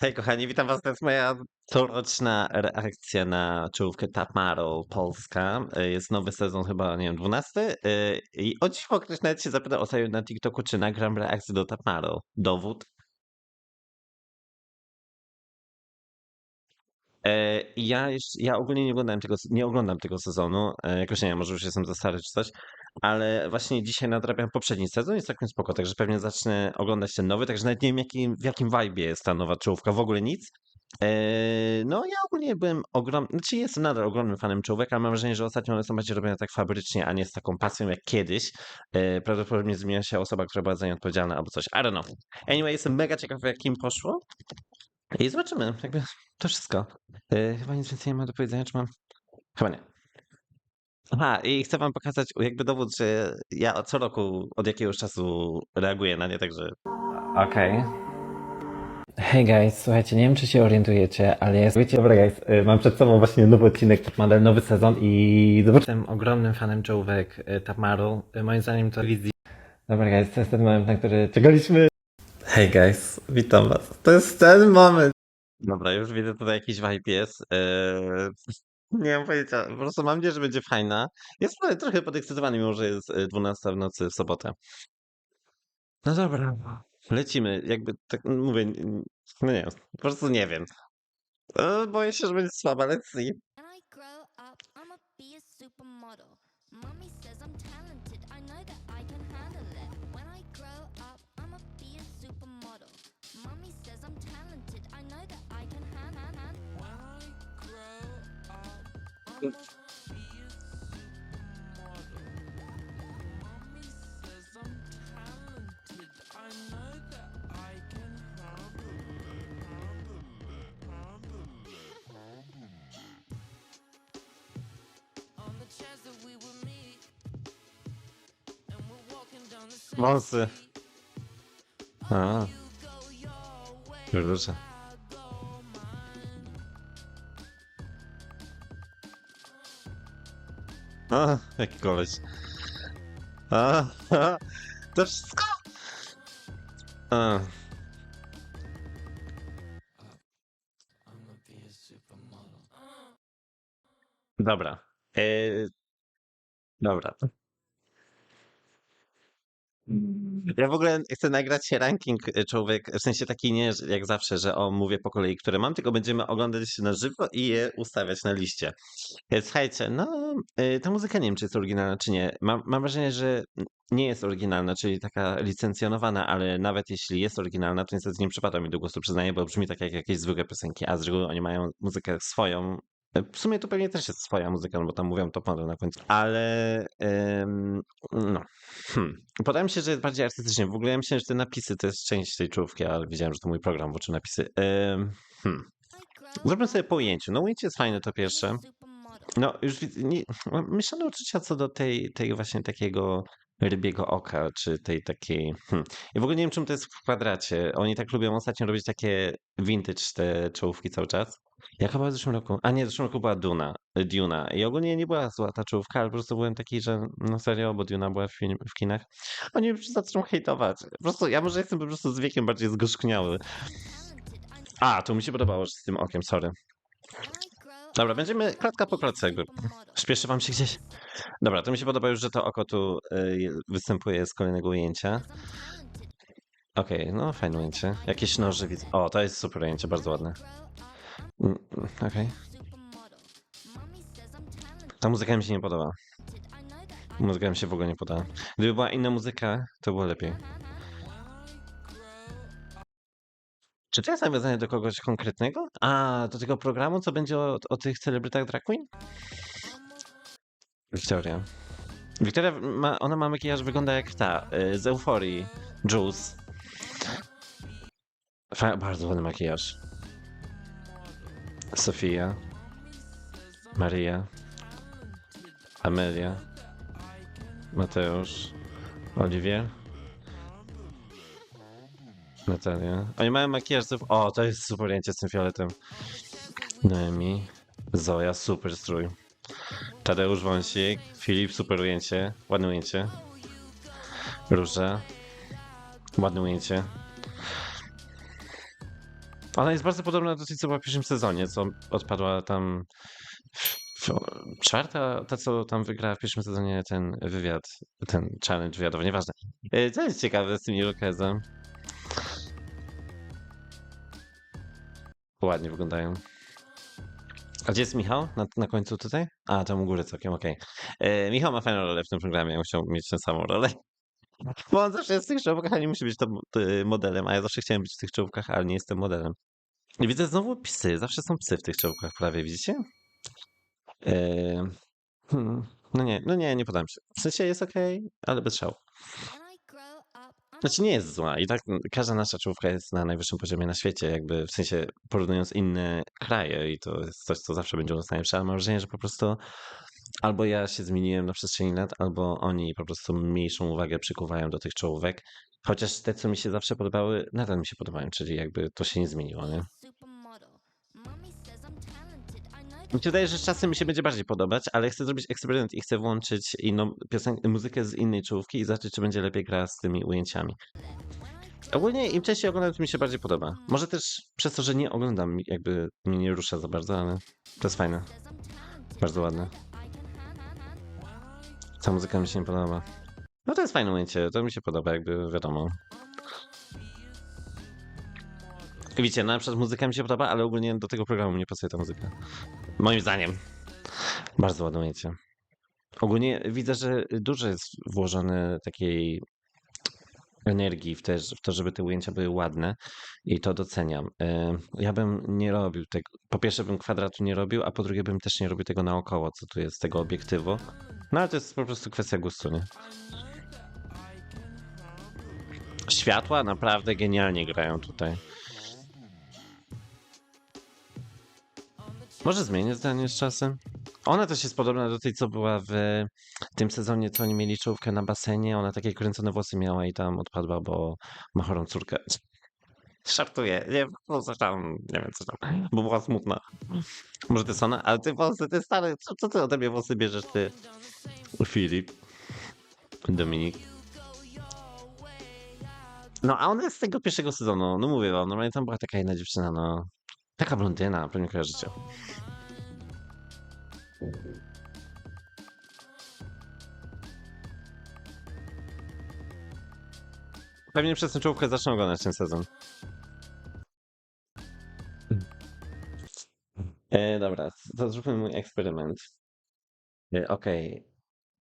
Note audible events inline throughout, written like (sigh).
Hej kochani, witam was. To jest moja coroczna reakcja na czołówkę Model Polska. Y, Jest nowy sezon, chyba nie wiem, 12. Y, I o dziwo ktoś nawet się zapytał ostatnio na TikToku, czy nagram reakcję do Model. Dowód. E, Ja, jeszcze, ja ogólnie nie tego, nie oglądam tego sezonu. E, Jakoś nie wiem, może już jestem za stary czy coś. Ale właśnie dzisiaj nadrabiam poprzedni sezon, jest całkiem spoko, także pewnie zacznę oglądać ten nowy, także nawet nie wiem w jakim vibe'ie jest ta nowa czołówka, w ogóle nic. Eee, no ja ogólnie byłem ogromny, znaczy jestem nadal ogromnym fanem czołówek, ale mam wrażenie, że ostatnio one są bardziej robione tak fabrycznie, a nie z taką pasją jak kiedyś. Eee, prawdopodobnie zmienia się osoba, która była za nie odpowiedzialna albo coś, I don't know. Anyway, jestem mega ciekaw jakim poszło i zobaczymy, jakby to wszystko. Eee, chyba nic więcej nie mam do powiedzenia, czy mam? Chyba nie. Aha, i chcę wam pokazać jakby dowód, że ja co roku od jakiegoś czasu reaguję na nie, także... Okej. Hej guys, słuchajcie, nie wiem czy się orientujecie, ale jest... Wiecie, dobra guys, y, mam przed sobą właśnie nowy odcinek Top Model, nowy sezon i zobaczcie, jestem ogromnym fanem czołówek y, Model. Y, Moim zdaniem to. Dobra guys, to jest ten moment, na który czekaliśmy. Hej guys, witam was. To jest ten moment. Dobra, już widzę tutaj jakiś vibe jest. Eee, nie mam pojęcia, po prostu mam nadzieję, że będzie fajna. Jest trochę- podekscytowany, mimo że jest e, 12 w nocy w sobotę. No dobra, lecimy. Jakby tak mówię, n- no nie, po prostu nie wiem. E, Boję się, że będzie słaba, let's see. bakın. Vansı. Ha. Dur. A, jaki koleś. A, a, to wszystko? A, dobra. E, dobra. Ja w ogóle chcę nagrać ranking e, człowiek, w sensie taki nie jak zawsze, że o mówię po kolei, które mam, tylko będziemy oglądać na żywo i je ustawiać na liście. Słuchajcie, no e, ta muzyka nie wiem, czy jest oryginalna, czy nie. Mam, mam wrażenie, że nie jest oryginalna, czyli taka licencjonowana, ale nawet jeśli jest oryginalna, to niestety nie przypada mi do głosu, przyznaję, bo brzmi tak jak jakieś zwykłe piosenki, a z reguły oni mają muzykę swoją. W sumie tu pewnie też jest swoja muzyka, no bo tam mówią top model na końcu. Ale em, no. Hmm. Podałem się, że jest bardziej artystycznie. W ogóle ja myślałem, że te napisy to jest część tej czołówki, ale widziałem, że to mój program włączył napisy. Em, hmm. Zrobimy sobie po ujęciu. No ujęcie jest fajne, to pierwsze. No, już nie, mam mieszane uczucia co do tej, tej właśnie takiego rybiego oka, czy tej takiej... Hmm. I w ogóle nie wiem, czym to jest w kwadracie. Oni tak lubią ostatnio robić takie vintage te czołówki cały czas. Jaka była w zeszłym roku? A nie, w zeszłym roku była Duna. Duna. I ogólnie nie była zła ta czołówka, ale po prostu byłem taki, że no serio, bo Duna była w, film, w kinach. Oni już zaczną hejtować. Po prostu, ja może jestem po prostu z wiekiem bardziej zgorzkniały. A, to mi się podobało, że z tym okiem, sorry. Dobra, będziemy klatka po klatce jakby. Śpieszy wam się gdzieś? Dobra, to mi się podoba już, że to oko tu y, występuje z kolejnego ujęcia. Okej, no fajne ujęcie. Jakieś noże widzę. O, to jest super ujęcie, bardzo ładne. Mm, mm, Okej. talented. Ta muzyka mi się nie podoba. Muzyka mi się w ogóle nie podoba. Gdyby była inna muzyka, to było lepiej. Czy to jest nawiązanie do kogoś konkretnego? A, do tego programu, co będzie o, o tych celebrytach drag queen? Wiktoria. Wiktoria, ma, ona ma makijaż, wygląda jak ta, y, z Euforii, Juice. Bardzo ładny makijaż. Sofia. Maria. Amelia. Mateusz. Oliwier. Natalia. Oni mają makijaż. O, to jest super ujęcie z tym fioletem. Noemi. Zoja, super strój. Tadeusz Wąsik. Filip, super ujęcie. Ładne ujęcie. Róża. Ładne ujęcie. Ona jest bardzo podobna do tej, co była w pierwszym sezonie, co odpadła tam. Czwarta, ta co tam wygrała w pierwszym sezonie ten wywiad, ten challenge wywiadowy, nieważne. E, To jest ciekawe z tym Irokezem. Ładnie wyglądają. A gdzie jest Michał? Na, na końcu tutaj? A, tam u góry całkiem, okej. E, Michał ma fajną rolę w tym programie, musiał mieć tę samą rolę. Bo on zawsze jest w tych czołówkach, a nie musi być y, modelem, a ja zawsze chciałem być w tych czołówkach, ale nie jestem modelem. I widzę znowu psy, zawsze są psy w tych czołówkach prawie, widzicie? E, hmm, no nie, no nie, nie podam się. W sensie jest okej, ale bez szału. Znaczy nie jest zła i tak każda nasza czołówka jest na najwyższym poziomie na świecie, jakby w sensie porównując inne kraje i to jest coś, co zawsze będzie u nas najlepsze, ale mam wrażenie, że po prostu albo ja się zmieniłem na przestrzeni lat, albo oni po prostu mniejszą uwagę przykuwają do tych czołówek, chociaż te, co mi się zawsze podobały, nadal mi się podobają, czyli jakby to się nie zmieniło, nie? Mi się wydaje, że z czasem mi się będzie bardziej podobać, ale chcę zrobić eksperyment i chcę włączyć inną piosenkę, muzykę z innej czołówki i zobaczyć, czy będzie lepiej grała z tymi ujęciami. Ogólnie im częściej oglądam, tym mi się bardziej podoba. Może też przez to, że nie oglądam, jakby mnie nie rusza za bardzo, ale to jest fajne. Bardzo ładne. Ta muzyka mi się nie podoba. No to jest fajne ujęcie, to mi się podoba, jakby wiadomo. Widzicie, na przykład muzyka mi się podoba, ale ogólnie do tego programu nie pasuje ta muzyka. Moim zdaniem. Bardzo ładne ujęcie. Ogólnie widzę, że dużo jest włożone takiej energii w, te, w to, żeby te ujęcia były ładne i to doceniam. E, Ja bym nie robił tego. Po pierwsze bym kwadratu nie robił, a po drugie bym też nie robił tego naokoło, co tu jest z tego obiektywu. No ale to jest po prostu kwestia gustu, nie? Światła naprawdę genialnie grają tutaj. Może zmienię zdanie z czasem? Ona też jest podobna do tej, co była w tym sezonie, co oni mieli czołówkę na basenie. Ona takie kręcone włosy miała i tam odpadła, bo ma chorą córkę. Żartuję, nie, no coś tam, nie wiem co tam, bo była smutna. Może to jest ona? Ale ty włosy, ty stary, co, co ty ode mnie włosy bierzesz, ty? Filip. Dominik. No, a ona jest z tego pierwszego sezonu, no mówię wam, normalnie tam była taka jedna dziewczyna, no. Taka blondyna, pewnie kojarzycie. Pewnie przez tę czołówkę zacznę oglądać ten sezon. E, dobra, to zróbmy mój eksperyment. E, Okej.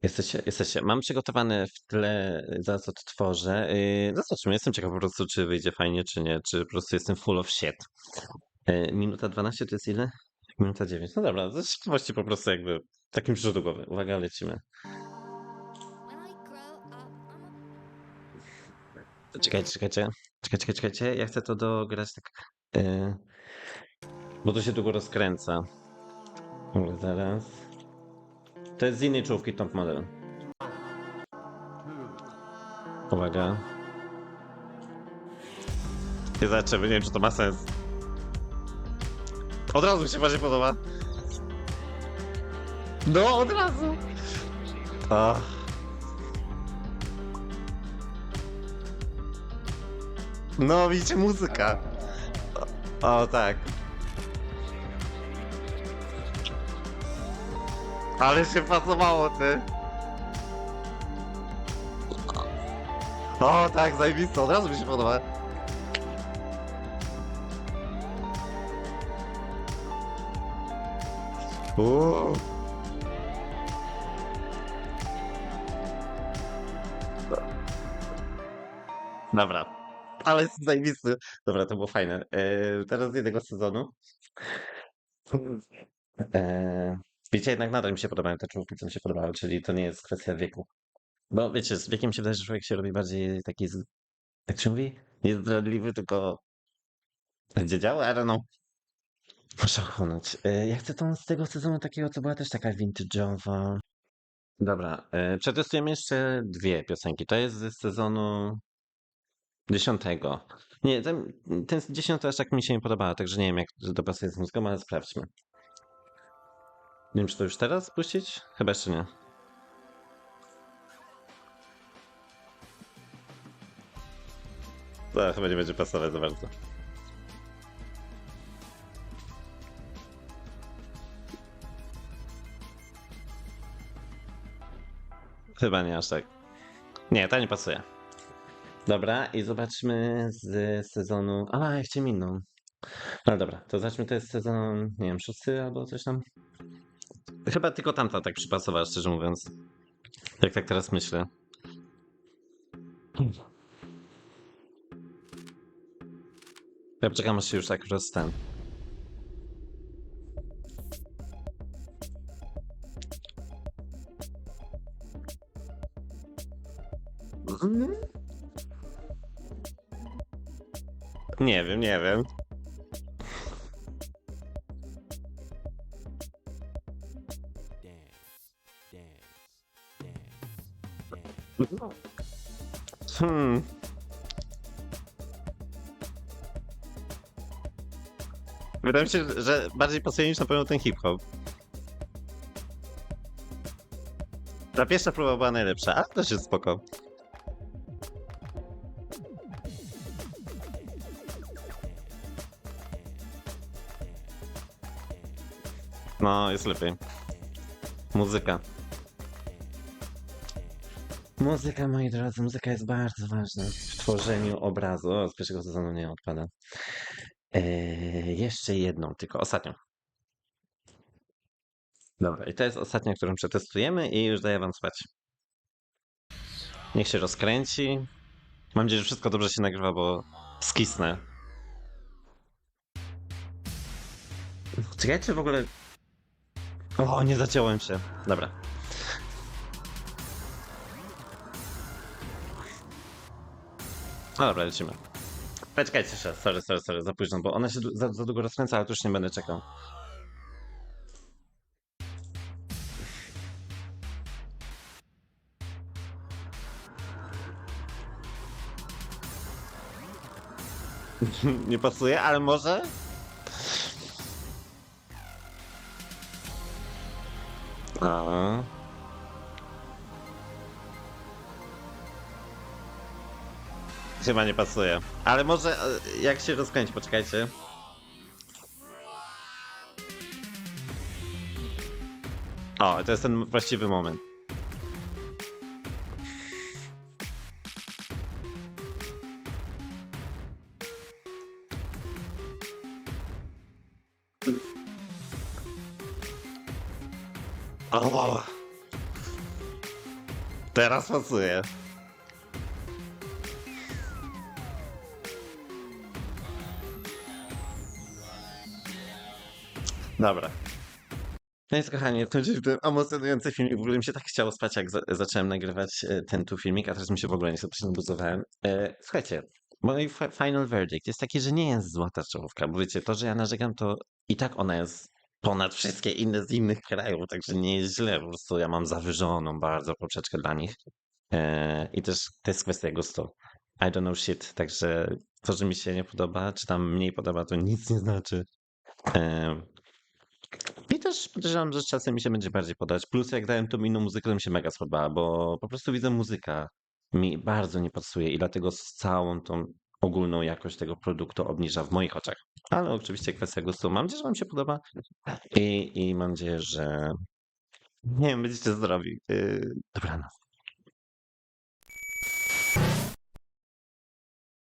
Jesteście, jesteście. Mam przygotowane w tle, za co to tworzę. E, zobaczmy, jestem ciekaw po prostu, czy wyjdzie fajnie, czy nie, czy po prostu jestem full of shit. E, minuta 12 to jest ile? Minuta 9. No dobra, ze ciekawości po prostu jakby takim rzut do głowy. Uwaga, lecimy. When I grow up, I'm a Czekajcie, czekajcie. Czekajcie, czekajcie, czekajcie. Ja chcę to dograć tak. e, bo to się długo rozkręca. Dobra, zaraz. To jest z innej czołówki top model. Uwaga. Nie zobaczymy, nie wiem czy to ma sens. Od razu mi się bardziej podoba. No, od razu. Ach. No, widzicie, muzyka. O tak. Ale się pasowało, ty. O, tak, zajebiste, od razu mi się podoba. Uuu. Dobra. Ale jest zajebisty. Dobra, to było fajne. E, teraz z jednego sezonu. E, wiecie, jednak nadal mi się podobają te czołówki, co mi się podobały, czyli to nie jest kwestia wieku. Bo wiecie, z wiekiem się wydaje, że człowiek się robi bardziej taki, z, jak się mówi? Niezdradliwy, tylko będzie ale no. Muszę ochłonąć. E, ja chcę tą z tego sezonu takiego, co była też taka vintage'owa. Dobra, e, przetestujemy jeszcze dwie piosenki. To jest ze sezonu Dziesiątego. Nie, ten, ten dziesiąty aż tak mi się nie podobała, także nie wiem jak to pasuje z muzyką, ale sprawdźmy. Nie wiem, czy to już teraz puścić? Chyba jeszcze nie. To chyba nie będzie pasować za bardzo. Chyba nie aż tak. Nie, ta nie pasuje. Dobra, i zobaczmy z sezonu. A, ja chciałem inną. No dobra, to zobaczmy, to jest sezon, nie wiem, szósty albo coś tam. Chyba tylko tamta tak przypasowała, szczerze mówiąc. Jak tak teraz myślę. Ja poczekam, aż się już tak roz ten. Nie wiem, nie wiem. Hmm. Wydaje mi się, że bardziej pasuje niż na pewno ten hip-hop. Ta pierwsza próba była najlepsza, a też jest spoko. No, jest lepiej. Muzyka. Muzyka, moi drodzy, muzyka jest bardzo ważna w tworzeniu obrazu. O, z pierwszego sezonu nie odpada. Eee, jeszcze jedną, tylko ostatnią. Dobra, i to jest ostatnia, którą przetestujemy i już daję wam spać. Niech się rozkręci. Mam nadzieję, że wszystko dobrze się nagrywa, bo skisnę. Czekajcie w ogóle... O, nie zaciąłem się. Dobra. No dobra, lecimy. Poczekajcie jeszcze, sorry, sorry, sorry, za późno, bo ona się za, za długo rozkręca, ale już nie będę czekał. (laughs) nie pasuje, ale może? A. Chyba nie pasuje. Ale może e, jak się rozkręci, poczekajcie. O, to jest ten właściwy moment. O! Teraz pasuje. Dobra. No więc kochani, to już był emocjonujący filmik. W ogóle mi się tak chciało spać, jak za zacząłem nagrywać e, ten tu filmik, a teraz mi się w ogóle nie przebuzowałem. E, słuchajcie, mój fi- final verdict jest taki, że nie jest złota czołówka, bo wiecie, to, że ja narzekam, to i tak ona jest ponad wszystkie inne z innych krajów, także nie jest źle, po prostu ja mam zawyżoną bardzo poprzeczkę dla nich. E, I też to jest kwestia gustu. I don't know shit, także to, że mi się nie podoba, czy tam mniej podoba, to nic nie znaczy. E, i też podejrzewam, że z czasem mi się będzie bardziej podać. Plus jak dałem tą inną muzykę, to mi się mega spodobała, bo po prostu widzę muzyka mi bardzo nie pasuje i dlatego z całą tą ogólną jakość tego produktu obniża w moich oczach. Ale oczywiście kwestia gustu. Mam nadzieję, że wam się podoba i, i mam nadzieję, że nie wiem, będziecie zdrowi. Yy, dobranoc.